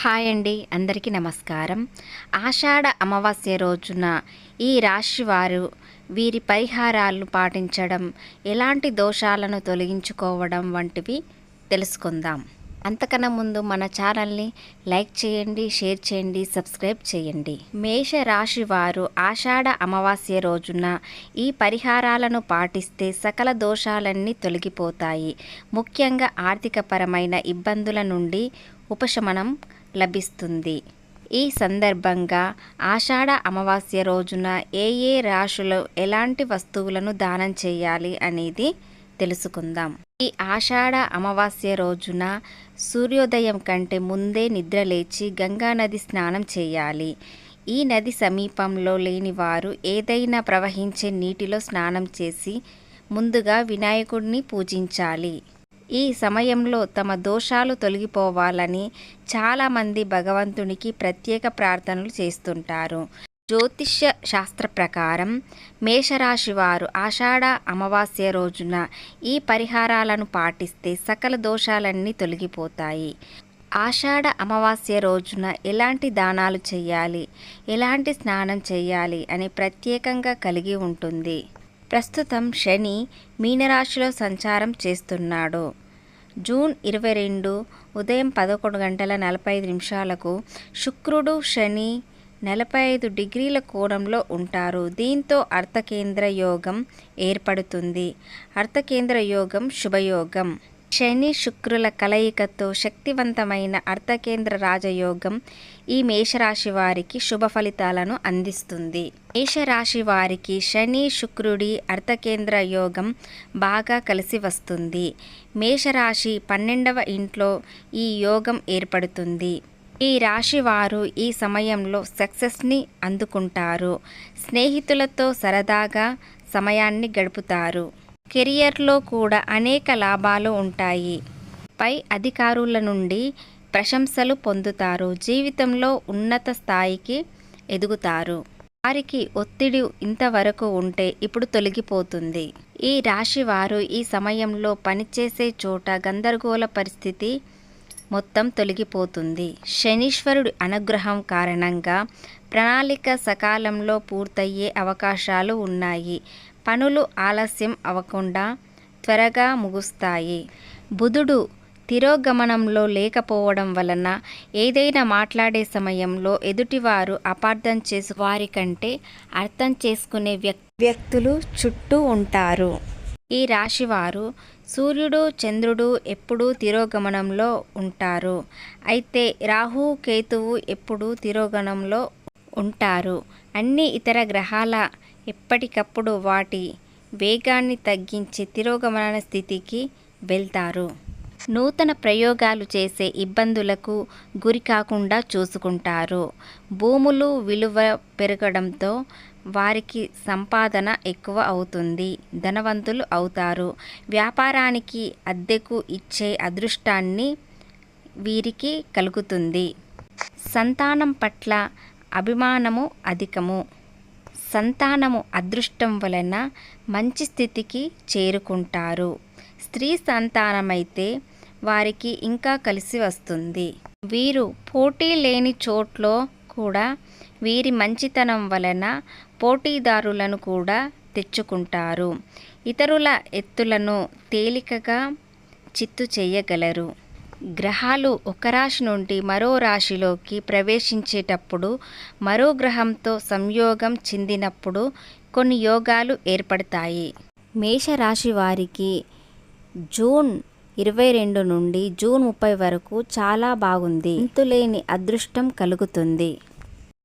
Hi అండి అందరికీ నమస్కారం. ఆషాఢ అమావాస్య రోజున ఈ రాశి వారు వీరి పరిహారాలు పాటించడం ఎలాంటి దోషాలను తొలగించుకోవడం వంటివి తెలుసుకుందాం. అంతకన్నా ముందు మన ఛానల్ని లైక్ చేయండి షేర్ చేయండి సబ్స్క్రైబ్ చేయండి. మేష రాశి వారు ఆషాఢ అమావాస్య రోజున ఈ పరిహారాలను పాటిస్తే సకల దోషాలన్నీ తొలగిపోతాయి. ముఖ్యంగా ఆర్థికపరమైన ఇబ్బందుల నుండి ఉపశమనం లభిస్తుంది. ఈ సందర్భంగా ఆషాఢ అమావాస్య రోజున ఏ ఏ రాశులు ఎలాంటి వస్తువులను దానం చేయాలి అనేది తెలుసుకుందాం. ఈ ఆషాఢ అమావాస్య రోజున సూర్యోదయం కంటే ముందే నిద్రలేచి గంగా నది స్నానం చేయాలి. ఈ నది సమీపంలో లేని వారు ఏదైనా ప్రవహించే నీటిలో స్నానం చేసి ముందుగా వినాయకుడిని పూజించాలి. ఈ సమయంలో తమ దోషాలు తొలగిపోవాలని చాలామంది భగవంతునికి ప్రత్యేక ప్రార్థనలు చేస్తుంటారు. జ్యోతిష్య శాస్త్ర ప్రకారం మేషరాశి వారు ఆషాఢ అమావాస్య రోజున ఈ పరిహారాలను పాటిస్తే సకల దోషాలన్నీ తొలగిపోతాయి. ఆషాఢ అమావాస్య రోజున ఎలాంటి దానాలు చేయాలి? ఎలాంటి స్నానం చేయాలి? అని ప్రత్యేకంగా కలిగి ఉంటుంది. ప్రస్తుతం శని మీనరాశిలో సంచారం చేస్తున్నాడు. జూన్ ఇరవై రెండు ఉదయం పదకొండు గంటల నలభై ఐదు నిమిషాలకు శుక్రుడు శని నలభై ఐదు డిగ్రీల కోణంలో ఉంటారు. దీంతో అర్థకేంద్ర యోగం ఏర్పడుతుంది. అర్థకేంద్ర యోగం శుభయోగం. శని శుక్రుల కలయికతో శక్తివంతమైన అర్థకేంద్ర రాజయోగం ఈ మేషరాశి వారికి శుభ ఫలితాలను అందిస్తుంది. మేషరాశి వారికి శని శుక్రుడి అర్థకేంద్ర యోగం బాగా కలిసి వస్తుంది. మేషరాశి పన్నెండవ ఇంట్లో ఈ యోగం ఏర్పడుతుంది. ఈ రాశి వారు ఈ సమయంలో సక్సెస్ని అందుకుంటారు. స్నేహితులతో సరదాగా సమయాన్ని గడుపుతారు. కెరియర్లో కూడా అనేక లాభాలు ఉంటాయి. పై అధికారుల నుండి ప్రశంసలు పొందుతారు. జీవితంలో ఉన్నత స్థాయికి ఎదుగుతారు. వారికి ఒత్తిడి ఇంతవరకు ఉంటే ఇప్పుడు తొలగిపోతుంది. ఈ రాశి వారు ఈ సమయంలో పనిచేసే చోట గందరగోళ పరిస్థితి మొత్తం తొలగిపోతుంది. శనీశ్వరుడి అనుగ్రహం కారణంగా ప్రణాళిక సకాలంలో పూర్తయ్యే అవకాశాలు ఉన్నాయి. పనులు ఆలస్యం అవ్వకుండా త్వరగా ముగుస్తాయి. బుధుడు తిరోగమనంలో లేకపోవడం వలన ఏదైనా మాట్లాడే సమయంలో ఎదుటివారు అపార్థం చేసు వారి కంటే అర్థం చేసుకునే వ్యక్తులు చుట్టూ ఉంటారు. ఈ రాశివారు సూర్యుడు చంద్రుడు ఎప్పుడూ తిరోగమనంలో ఉంటారు. అయితే రాహు కేతువు ఎప్పుడూ తిరోగమనంలో ఉంటారు. అన్ని ఇతర గ్రహాల ఎప్పటికప్పుడు వాటి వేగాన్ని తగ్గించి తిరోగమన స్థితికి వెళ్తారు. నూతన ప్రయోగాలు చేసే ఇబ్బందులకు గురి కాకుండా చూసుకుంటారు. భూములు విలువ పెరగడంతో వారికి సంపాదన ఎక్కువ అవుతుంది. ధనవంతులు అవుతారు. వ్యాపారానికి అద్దెకు ఇచ్చే అదృష్టాన్ని వీరికి కలుగుతుంది. సంతానం పట్ల అభిమానము అధికము. సంతానము అదృష్టం వలన మంచి స్థితికి చేరుకుంటారు. స్త్రీ సంతానమైతే వారికి ఇంకా కలిసి వస్తుంది. వీరు పోటీ లేని చోట్లో కూడా వీరి మంచితనం వలన పోటీదారులను కూడా తెచ్చుకుంటారు. ఇతరుల ఎత్తులను తేలికగా చిత్తు చేయగలరు. గ్రహాలు ఒక రాశి నుండి మరో రాశిలోకి ప్రవేశించేటప్పుడు మరో గ్రహంతో సంయోగం చెందినప్పుడు కొన్ని యోగాలు ఏర్పడతాయి. మేషరాశి వారికి జూన్ ఇరవై రెండు నుండి జూన్ ముప్పై వరకు చాలా బాగుంది. ఇంతులేని అదృష్టం కలుగుతుంది.